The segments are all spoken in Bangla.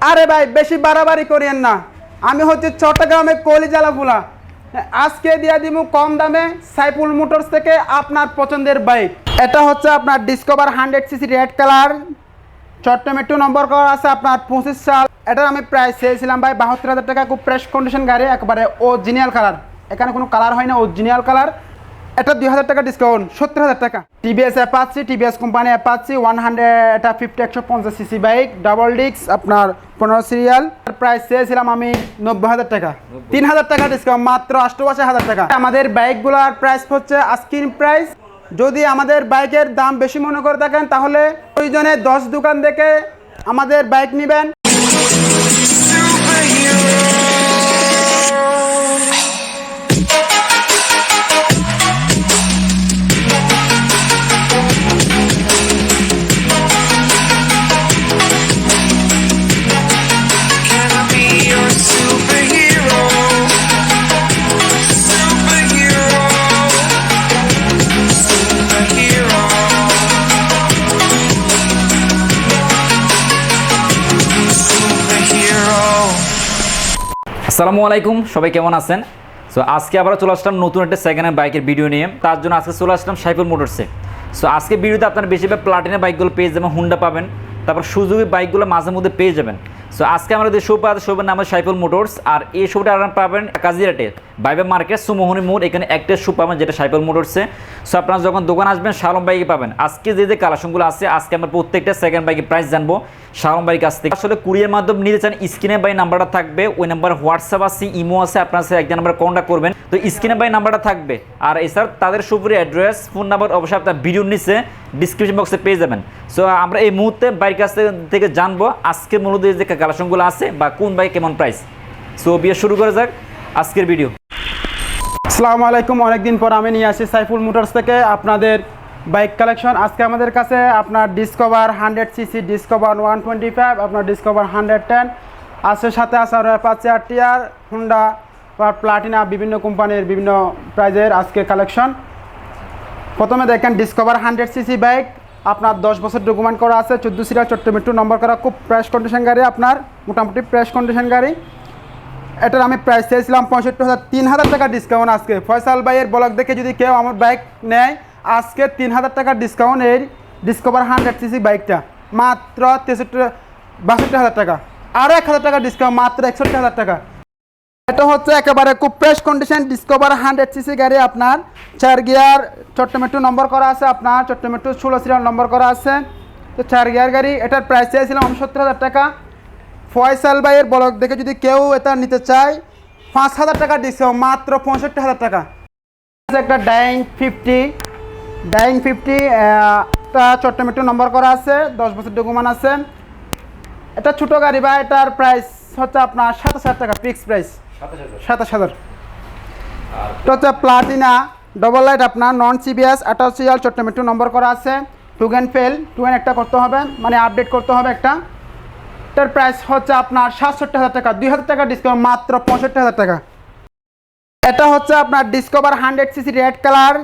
আরে ভাই, বেশি বাড়াবাড়ি করিয়েন না। আমি হচ্ছে চট্টগ্রামে কলিজালা ফুলা আজকে দিয়ে দিব কম দামে সাইফুল মোটরস থেকে আপনার পছন্দের বাইক। এটা হচ্ছে আপনার Discover hundred CC red colour চট্টমেট্রো number করা আছে আপনার পঁচিশ সাল। এটার আমি প্রাইস চেয়েছিলাম ভাই বাহাত্তর হাজার টাকা, খুব ফ্রেশ কন্ডিশন গাড়ি, একবারে অরিজিনাল কালার এখানে কোনো কালার হয় না অরিজিনাল কালার এটা দুই হাজার টাকা ডিসকাউন্ট সত্তর হাজার টাকা। TVS Apache TVS company Apache one hundred এটা ফিফটি একশো পঞ্চাশ সিসি বাইক ডাবল ডিক্স আপনার পনেরো সিরিয়াল প্রাইস চেয়েছিলাম আমি নব্বই হাজার টাকা। তিন হাজার টাকা ডিসকাউন্ট মাত্র অষ্টআশি হাজার টাকা। আমাদের বাইকগুলোর প্রাইস হচ্ছে আস্কিন প্রাইস যদি আমাদের বাইকের দাম বেশি মনে করে থাকেন তাহলে প্রয়োজনে দশ দোকান দেখে আমাদের বাইক নেবেন। আসসালামু আলাইকুম, সবাই কেমন আছেন? সো আজকে আবার চলে আসলাম নতুন একটা সেকেন্ড হ্যান্ড বাইকের ভিডিও নিয়ে। তার জন্য আজকে চলে আসলাম সাইফুল মোটরসে। সো আজকে ভিডিওতে আপনার বেশিরভাগ প্লাটিনের বাইকগুলো পেয়ে যাবেন হুন্ডা পাবেন। তারপর সুযোগী বাইকগুলো মাঝে মধ্যে পেয়ে যাবেন। সো আজকে আমরা যে শো পাওয়া শোবের নাম সাইফুল মোটরস। আর এই শোটা আপনারা পাবেন কাজিরাটে বাইবে মার্কেট, সুমোহনী মোড়। এখানে একটা শো পাবেন যেটা সাইফুল মোটরসে। সো আপনারা যখন দোকান আসবেন শালম বাইকে পাবেন। আজকে যে যে কালেকশনগুলো আছে, আজকে আমরা প্রত্যেকটা সেকেন্ড বাইকের প্রাইস জানব শালম বাইক কাছ থেকে। আসলে কুরিয়ার মাধ্যমে নিতে চান, স্ক্রিনে বাই নাম্বারটা থাকবে। ওই নাম্বার হোয়াটসঅ্যাপ আছে ইমো আছে, আপনার সাথে একজন নাম্বার কন্ট্যাক্ট করবেন। তো স্ক্রিনে বাই নাম্বারটা থাকবে। আর এছাড়া তাদের সুপুরি অ্যাড্রেস, ফোন নাম্বার, অবশ্যই আপনার ভিডিওর নিচে ডিসক্রিপশন বক্সে পেয়ে যাবেন। সো আমরা এই মুহূর্তে বাইরের কাছ থেকে- জানব আজকে মূলত যে কালেকশনগুলো আছে বা কোন বাইক কেমন প্রাইস সো বিয়ে শুরু করা যাক আজকের ভিডিও আসসালামু আলাইকুম। অনেকদিন পর আমি নিয়ে আসি সাইফুল মোটরস থেকে আপনাদের বাইক কালেকশন। আজকে আমাদের কাছে আপনার Discover hundred CC Discover one twenty five আপনার ডিসকভার হান্ড্রেড টেন আছে সাথে আছে আর অ্যাপাচি আর টিআর হুন্ডা প্লাটিনা বিভিন্ন কোম্পানির বিভিন্ন প্রাইজের আজকে কালেকশন। প্রথমে দেখেন ডিসকভার হান্ড্রেড সিসি বাইক আপনার দশ বছর ডকুমেন্ট করা আছে, চোদ্দ সিরিয়াল চট্টমেট্রো নম্বর করা, খুব প্রেস কন্ডিশন গাড়ি আপনার, মোটামুটি প্রেস কন্ডিশন গাড়ি। এটার আমি প্রাইস চেয়েছিলাম পঁয়ষট্টি হাজার, তিন হাজার টাকা ডিসকাউন্ট আজকে। ফয়সাল ভাইয়ের ব্লগ দেখে যদি কেউ আমার বাইক নেয়, আজকে তিন হাজার টাকা ডিসকাউন্ট এই ডিসকভার হান্ড্রেড সিসি বাইকটা মাত্র তেষট্টি, বাষট্টি হাজার টাকা। আরও এক হাজার টাকা ডিসকাউন্ট মাত্র একষট্টি হাজার টাকা। এটা হচ্ছে একেবারে খুব fresh condition Discover hundred CC গাড়ি আপনার। চার গিয়ার চট্টমেট্রো নম্বর করা আছে আপনার চট্টমেট্রো ষোলো সিরিয়াল নম্বর করা আছে। তো চার গিয়ার গাড়ি, এটার প্রাইস চেয়েছিলাম আমি সত্তর হাজার টাকা। ফয়সাল ভাইয়ের ব্লগ দেখে যদি কেউ এটা নিতে চায়, পাঁচ হাজার টাকা ডিসকাউন্ট মাত্র পঁয়ষট্টি হাজার টাকা। একটা ডাইং ফিফটি ডাইং ফিফটি একটা চট্টমেট্রো নম্বর করা আছে, দশ বছর ডকুমেন্ট আছে। এটা ছোটো গাড়ি বা এটার প্রাইস হচ্ছে আপনার সাতাশ হাজার টাকা ফিক্স প্রাইস সাতাশ হাজার। এটা হচ্ছে প্লাটিনা ডবল লাইট আপনার নন সিবিএস আঠারো সিরিয়াল চট্টমেট্রো নম্বর করা আছে। টুগেন ফেল টুগেন একটা করতে হবে মানে আপডেট করতে হবে একটা। এটার প্রাইস হচ্ছে আপনার সাতষট্টি হাজার টাকা দুই হাজার টাকা ডিসকাউন্ট মাত্র পঁয়ষট্টি হাজার টাকা। এটা হচ্ছে আপনার Discover hundred CC red colour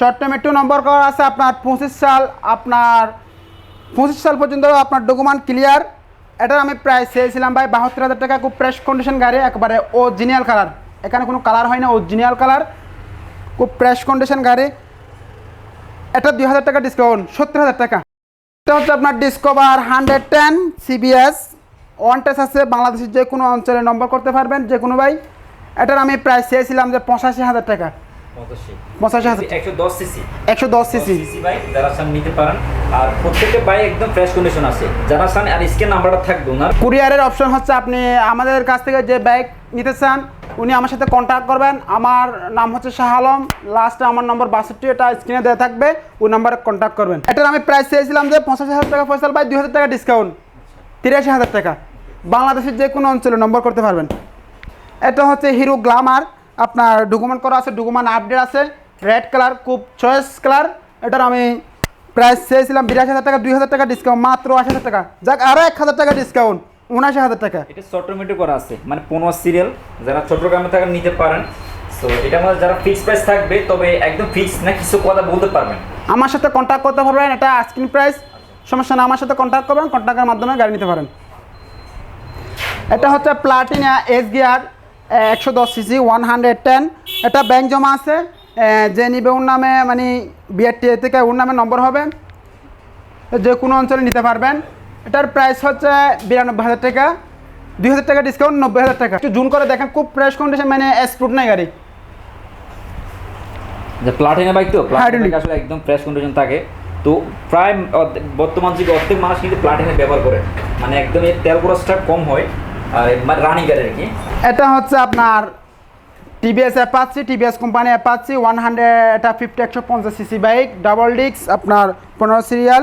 চট্টমেট্রো number করা আছে আপনার পঁচিশ সাল আপনার পঁচিশ সাল পর্যন্ত আপনার ডকুমেন্ট ক্লিয়ার এটার আমি প্রাইস চেয়েছিলাম ভাই বাহাত্তর হাজার টাকা, খুব ফ্রেশ কন্ডিশন গাড়ি, একবারে অরিজিনাল কালার এখানে কোনো কালার হয় না অরিজিনাল কালার খুব ফ্রেশ কন্ডিশন গাড়ি। এটা দুই হাজার টাকা ডিসকাউন্ট সত্তর হাজার টাকা। এটা হচ্ছে আপনার Discover hundred ten CBS one টেস আছে, বাংলাদেশের যে কোনো অঞ্চলে নম্বর করতে পারবেন যে কোনো ভাই। এটার আমি প্রাইস চেয়েছিলাম যে পঁচাশি হাজার টাকা। পঁচাশি হাজার। একশো দশ সিসি। একশো দশ সিসি। সিসি বাইক যারা চান নিতে পারেন। আর প্রত্যেকটা বাইক একদম ফ্রেশ কন্ডিশন আছে। যারা চান আর স্ক্যান নাম্বারটা থাকবে ওনার। কুরিয়ারের অপশন হচ্ছে আপনি আমাদের কাছ থেকে যে বাইক নিতে চান উনি আমার সাথে কন্ট্যাক্ট করবেন। আমার নাম হচ্ছে শাহ আলম। লাস্টে আমার নম্বর বাষট্টি এটা স্ক্রিনে দেওয়া থাকবে। ওই নাম্বারে কন্ট্যাক্ট করবেন। এটার আমি প্রাইস চেয়েছিলাম যে পঁচাশি হাজার টাকা ফয়সাল বাই দুই হাজার টাকা ডিসকাউন্ট তিরাশি হাজার টাকা। বাংলাদেশের যে কোনো অঞ্চলে নম্বর করতে পারবেন। এটা হচ্ছে হিরো গ্লামার আপনার ডকুমেন্ট করা আছে ডকুমেন্ট আপডেট আছে রেড কালার খুব চয়েস কালার এটার আমি প্রাইস চেয়েছিলাম বিরাশি হাজার টাকা দুই হাজার টাকা ডিসকাউন্ট মাত্র আশি হাজার টাকা। যাক আরও এক হাজার টাকা ডিসকাউন্ট উনআশি হাজার টাকা। এটা চট্টমেটো করা আছে মানে পনেরো সিরিয়াল যারা চট্টগ্রামে থাকেন নিতে পারেন। সো এটার মধ্যে যারা ফিক্স প্রাইস থাকবে তবে একদম ফিক্স না কিছু কথা বলতে পারবেন। আমার সাথে কন্ট্যাক্ট করতে পারবেন এটা স্ক্রিন প্রাইস সমস্যা না আমার সাথে কন্ট্যাক্ট করবেন কন্ট্যাক্টের মাধ্যমে গাড়ি নিতে পারেন। এটা হচ্ছে প্লাটিনা এস গিয়ার একশো দশ সিসি ওয়ান হান্ড্রেড টেন এটা ব্যাংক জমা আছে যে নিবে ওর নামে মানে বিআরটি থেকে ওর নামে নম্বর হবে। যে কোনো অঞ্চলে নিতে পারবেন। এটার প্রাইস হচ্ছে বিরানব্বই হাজার টাকা। দুই হাজার টাকা ডিসকাউন্ট নব্বই হাজার টাকা। একটু জুন করে দেখেন খুব ফ্রেশ কন্ডিশন মানে স্প্রুট নাই গাড়ি। যে প্লাটিনা বাইক তো প্লাটিনা। আসলে একদম ফ্রেশ কন্ডিশন থাকে। তো প্রায় বর্তমান যুগে অর্ধেক মানুষ কিন্তু প্লাটিনা ব্যবহার করে মানে একদম এই তেল খরচটা কম হয়। রানিং গাড়ি কি? এটা হচ্ছে আপনার TVS Apache TVS company Apache one hundred এটা ফিফটি একশো পঞ্চাশ সিসি বাইক ডাবল ডিক্স আপনার পনেরো serial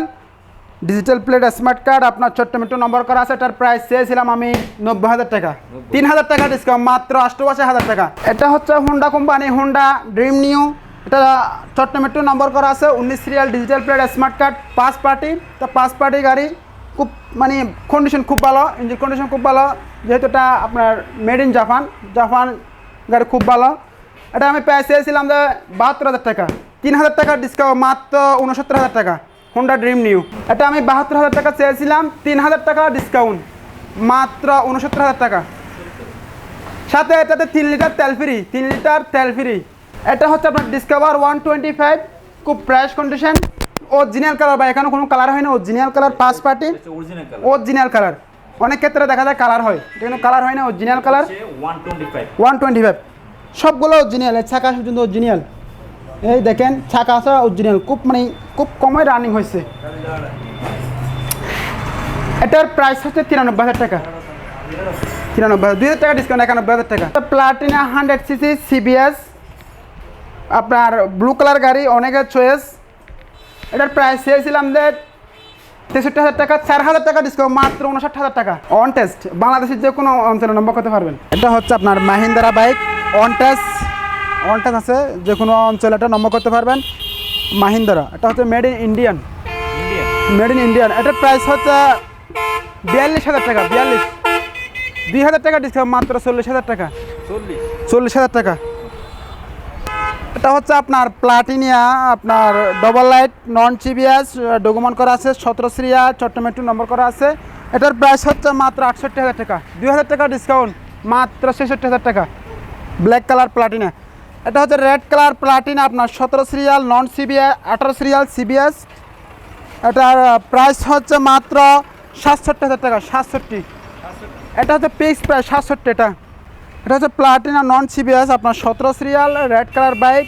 digital plate smart card আপনার ছোট্ট মিট্টু নম্বর করা আছে এটার প্রাইস চেয়েছিলাম আমি নব্বই হাজার টাকা। তিন হাজার টাকা ডিসকাউন্ট মাত্র অষ্টআশি হাজার টাকা। এটা হচ্ছে Honda company Honda Dream new এটা ছোট্ট মিট্টু নম্বর করা আছে উনিশ serial digital plate smart card পাঁচ পার্টি তো পাঁচ পার্টি গাড়ি খুব মানে কন্ডিশন খুব ভালো ইঞ্জিন কন্ডিশন খুব ভালো। যেহেতু এটা আপনার মেড ইন জাপান জাপান গাড়ি খুব ভালো। এটা আমি প্রায় চেয়েছিলাম যে বাহাত্তর হাজার টাকা। তিন হাজার টাকা ডিসকাউন্ট মাত্র উনসত্তর হাজার টাকা। হোন্ডা ড্রিম নিউ এটা আমি বাহাত্তর হাজার টাকা চেয়েছিলাম তিন হাজার টাকা ডিসকাউন্ট মাত্র উনসত্তর হাজার টাকা। সাথে এটাতে তিন লিটার তেল ফ্রি তিন লিটার তেল ফ্রি এটা হচ্ছে আপনার ডিসকাভার ওয়ান টোয়েন্টি ফাইভ খুব ফ্রেশ কন্ডিশন অরিজিনাল কালার বা এখানে কোনো কালার হয় না অরিজিনাল কালার পাঁচ পার্টি অরিজিনাল অরিজিনাল কালার অনেক ক্ষেত্রে দেখা যায় কালার হয়। এটা কিন্তু কালার হয় না original colour one twenty five সবগুলো অরিজিনাল ছাকা পর্যন্ত অরিজিনাল এই দেখেন ছাকা আছে অরিজিনাল খুব মানে খুব কমই রানিং হয়েছে। এটার প্রাইস হচ্ছে তিরানব্বই হাজার টাকা। তিরানব্বই হাজার দুই হাজার টাকা ডিসকাউন্ট একানব্বই হাজার টাকা। প্লাটিনা হান্ড্রেড সিসি সিবিএস আপনার ব্লু কালার গাড়ি অনেকের চয়েস এটার প্রাইস চেয়েছিলাম যে তেষট্টি হাজার টাকা চার হাজার টাকা ডিসকাউন্ট মাত্র উনষাট হাজার টাকা। অন টেস্ট বাংলাদেশের যে কোনো অঞ্চলে নম্বর করতে পারবেন। এটা হচ্ছে আপনার Mahindra bike on test on test আছে যে কোনো অঞ্চলে এটা নম্বর করতে পারবেন। মাহিন্দ্রা এটা হচ্ছে made in Indian made in Indian এটার প্রাইস হচ্ছে বিয়াল্লিশ হাজার টাকা বিয়াল্লিশ। দুই হাজার টাকা ডিসকাউন্ট মাত্র চল্লিশ হাজার টাকা। চল্লিশ? চল্লিশ হাজার টাকা। এটা হচ্ছে আপনার প্লাটিনিয়া, আপনার double light non CBS document করা আছে সতেরো সিরিয়া চট্টমেট্টু নম্বর করা আছে। এটার প্রাইস হচ্ছে মাত্র আটষট্টি হাজার টাকা। দুই হাজার টাকা ডিসকাউন্ট মাত্র ছেষট্টি হাজার টাকা। ব্ল্যাক কালার প্লাটিনা এটা হচ্ছে রেড কালার প্লাটিনা আপনার সতেরো সিরিয়াল নন সিবিএস আঠারো সিরিয়াল সিবিএস এটার প্রাইস হচ্ছে মাত্র সাতষট্টি হাজার টাকা, সাতষট্টি। এটা হচ্ছে ফিক্স প্রাইস সাতষট্টি, এটা। এটা হচ্ছে প্লাটিনা নন সিবিএস আপনার সতেরো সিরিয়াল রেড কালার বাইক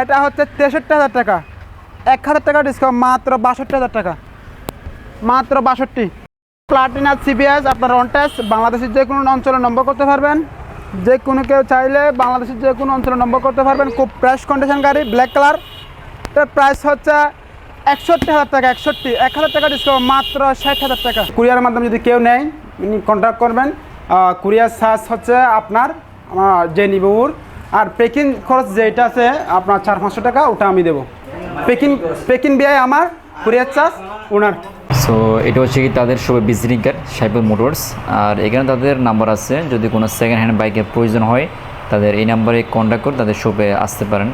এটা হচ্ছে তেষট্টি হাজার টাকা। এক হাজার টাকা ডিসকাউন্ট মাত্র বাষট্টি হাজার টাকা। মাত্র বাষট্টি। প্লাটিনা সিবিএস আপনার অনটেস বাংলাদেশের যে কোনো অঞ্চলে নম্বর করতে পারবেন। যে কোনো কেউ চাইলে বাংলাদেশের যে কোনো অঞ্চলে নম্বর করতে পারবেন। খুব ফ্রেশ কন্ডিশন গাড়ি ব্ল্যাক কালার এটার প্রাইস হচ্ছে একষট্টি হাজার টাকা, একষট্টি। এক হাজার টাকা ডিসকাউন্ট মাত্র ষাট হাজার টাকা। কুরিয়ার মাধ্যমে যদি কেউ নেয় কন্ট্যাক্ট করবেন। কুরিয়ার চার্জ হচ্ছে আপনার যে নিবুর আর পেকিং খরচ যেটা আছে, আপনার চার পাঁচশো টাকা, ওটা আমি দেবো। পেকিং পেকিং বিয়ায় আমার কুরিয়ার চার্জ, ওনার। সো এটা হচ্ছে কি তাদের সবাই ভিজিটিং কার্ড সাইবল মোটরস আর এখানে তাদের নাম্বার আছে, যদি কোনো সেকেন্ড হ্যান্ড বাইকের প্রয়োজন হয়, তাদের এই নাম্বারে কন্ট্যাক্ট করে তাদের শপে আসতে পারেন।